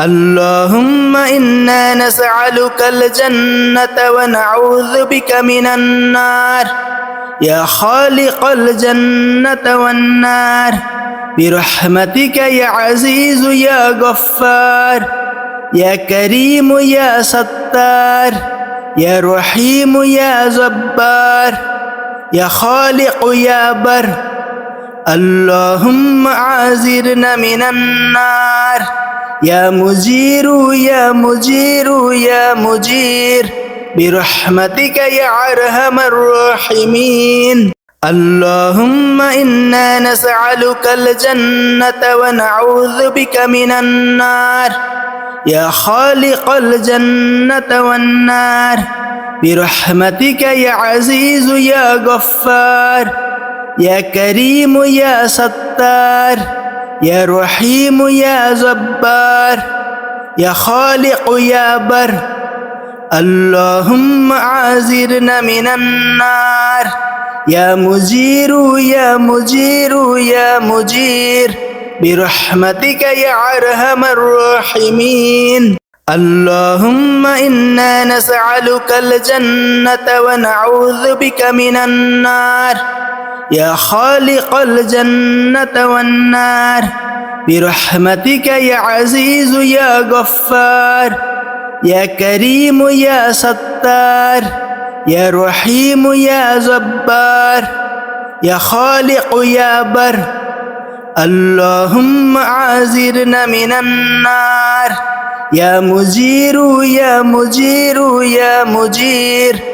اللهم إنا نسألك الجنة ونعوذ بك من النار. يا خالق الجنة والنار. برحمتك يا عزيز يا غفار. يا كريم يا ستار. يا رحيم يا جبار. يا خالق يا بر. اللهم عازرنا من النار. يا مجير يا مجير يا مجير برحمتك يا أرحم الراحمين. اللهم إنا نسألك الجنة ونعوذ بك من النار. يا خالق الجنة والنار برحمتك يا عزيز يا غفار. يا كريم يا ستار. يا رحيم يا جبار يا خالق يا بر اللهم عازرنا من النار. يا مجير يا مجير يا مجير برحمتك يا أرحم الراحمين. اللهم إنا نسألك الجنة ونعوذ بك من النار. يا خالق الجنة والنار برحمتك يا عزيز يا غفار يا كريم يا ستار يا رحيم يا جبار يا خالق يا بر. اللهم عازرنا من النار يا مجير يا مجير يا مجير.